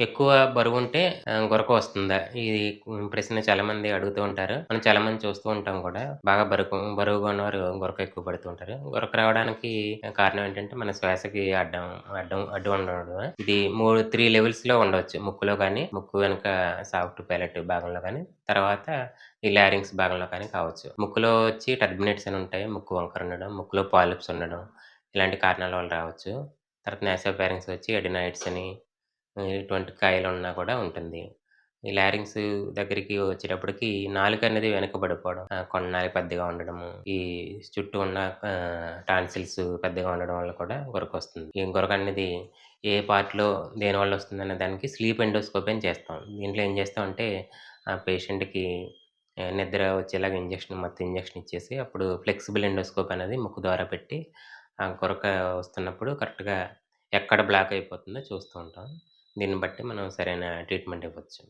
ఎక్కువ బరువుంటే ఉంటే గొరక వస్తుందా? ఇది ప్రశ్న చాలా మంది అడుగుతూ ఉంటారు. మనం చాలామంది చూస్తూ ఉంటాం కూడా. బాగా బరుకు బరువుగా ఉన్నవారు గొరక ఎక్కువ పడుతూ ఉంటారు. గొరక రావడానికి కారణం ఏంటంటే, మన శ్వాసకి అడ్డం అడ్డం అడ్డు ఉండడం. ఇది మూడు 3 లెవెల్స్‌లో ఉండవచ్చు ముక్కులో కానీ ముక్కు వెనక సాఫ్ట్ ప్యాలెట్ భాగంలో కానీ తర్వాత ఈ లారింగ్స్ భాగంలో కానీ కావచ్చు. ముక్కులో వచ్చి టర్బినేట్స్ అని ఉంటాయి. ముక్కు వంకర ఉండడం, ముక్కులో పాలిప్స్ ఉండడం, ఇలాంటి కారణాల వల్ల రావచ్చు. తర్వాత నాసోఫారింక్స్ వచ్చి ఎడినైట్స్ అని ఆహ్, ఇటువంటి కాయలున్నా కూడా ఉంటుంది. ఈ లారింగ్స్ దగ్గరికి వచ్చేటప్పటికి నాలుక అనేది వెనకబడిపోవడం, ఆహ్, కొన్నాలి పెద్దగా ఉండడము, ఈ చుట్టూ ఉన్న టాన్సిల్స్ పెద్దగా ఉండడం వల్ల కూడా గురకొస్తుంది. ఈ గురక అనేది ఏ పార్ట్‌లో దేనివల్ల వస్తుందనే దానికి స్లీప్ ఎండోస్కోపీ అని చేస్తాం. దీంట్లో ఏం చేస్తామంటే, ఆ పేషెంట్‌కి నిద్ర వచ్చేలాగా ఇంజక్షన్ మొత్తం ఇంజక్షన్ ఇచ్చేసి, అప్పుడు ఫ్లెక్సిబుల్ ఎండోస్కోప్ అనేది ముక్కు ద్వారా పెట్టి, ఆ గురక వస్తున్నప్పుడు కరెక్ట్‌గా ఎక్కడ బ్లాక్ అయిపోతుందో చూస్తూ ఉంటాం. దీన్ని బట్టి మనం సరైన ట్రీట్మెంట్ ఇవ్వచ్చు.